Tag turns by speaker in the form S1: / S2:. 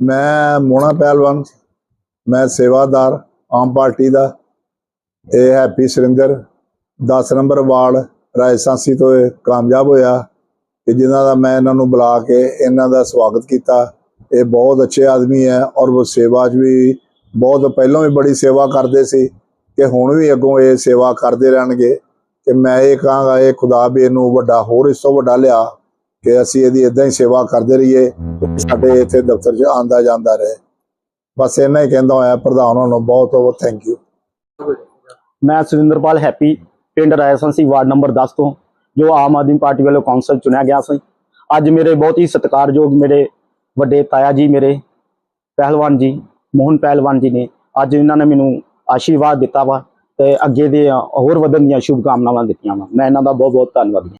S1: ਮੈਂ ਮੋਣਾ ਪਹਿਲਵਾਨ, ਮੈਂ ਸੇਵਾਦਾਰ ਆਮ ਪਾਰਟੀ ਦਾ, ਇਹ Happy Surinder 10 number ward Rai Sansi ਤੋਂ ਕਾਮਯਾਬ ਹੋਇਆ ਕਿ ਜਿਨ੍ਹਾਂ ਦਾ ਮੈਂ ਇਹਨਾਂ ਨੂੰ ਬੁਲਾ ਕੇ ਇਹਨਾਂ ਦਾ ਸਵਾਗਤ ਕੀਤਾ। ਇਹ ਬਹੁਤ ਅੱਛੇ ਆਦਮੀ ਹੈ ਔਰ ਉਹ ਸੇਵਾ 'ਚ ਵੀ ਬਹੁਤ, ਪਹਿਲਾਂ ਵੀ ਬੜੀ ਸੇਵਾ ਕਰਦੇ ਸੀ ਕਿ ਹੁਣ ਵੀ ਅੱਗੋਂ ਇਹ ਸੇਵਾ ਕਰਦੇ ਰਹਿਣਗੇ। ਕਿ ਮੈਂ ਇਹ ਕਹਾਂਗਾ, ਇਹ ਖੁਦਾ ਵੀ ਇਹਨੂੰ ਵੱਡਾ ਹੋਰ ਇਸ ਤੋਂ ਵੱਡਾ ਲਿਆ ਕਿ ਅਸੀਂ ਇਹਦੀ ਇਦਾਂ ਹੀ ਸੇਵਾ ਕਰਦੇ ਰਹੀਏ ਸਾਡੇ ਇੱਥੇ ਦਫ਼ਤਰ 'ਚ ਆਂਦਾ ਜਾਂਦਾ ਰਹੇ। ਬਸ ਇਹਨਾਂ ਹੀ ਕਹਿੰਦਾ ਹੋਇਆ ਪ੍ਰਧਾਨ ਨੂੰ, ਬਹੁਤ ਬਹੁਤ ਥੈਂਕ ਯੂ
S2: ਮੈਂ ਸੁਰਿੰਦਰਪਾਲ ਹੈਪੀ, ਪਿੰਡ ਰਾਇਸੰਸੀ ਵਾਰਡ ਨੰਬਰ 10 ਤੋਂ, ਜੋ ਆਮ ਆਦਮੀ ਪਾਰਟੀ ਵੱਲੋਂ ਕੌਂਸਲ ਚੁਣਿਆ ਗਿਆ ਸੀ। ਅੱਜ ਮੇਰੇ ਬਹੁਤ ਹੀ ਸਤਿਕਾਰਯੋਗ ਮੇਰੇ ਵੱਡੇ ਤਾਇਆ ਜੀ ਮੇਰੇ, ਪਹਿਲਵਾਨ ਜੀ, ਮੋਹਨ ਪਹਿਲਵਾਨ ਜੀ ਨੇ, ਅੱਜ ਇਹਨਾਂ ਨੇ ਮੈਨੂੰ ਆਸ਼ੀਰਵਾਦ ਦਿੱਤਾ ਵਾ। ਤੇ ਅੱਗੇ ਦੇ ਹੋਰ ਵਧਣ ਦੀਆਂ ਸ਼ੁਭ ਕਾਮਨਾਵਾਂ ਦਿੱਤੀਆਂ ਵਾ। ਮੈਂ ਇਹਨਾਂ ਦਾ ਬਹੁਤ ਬਹੁਤ ਧੰਨਵਾਦੀ ਹਾਂ।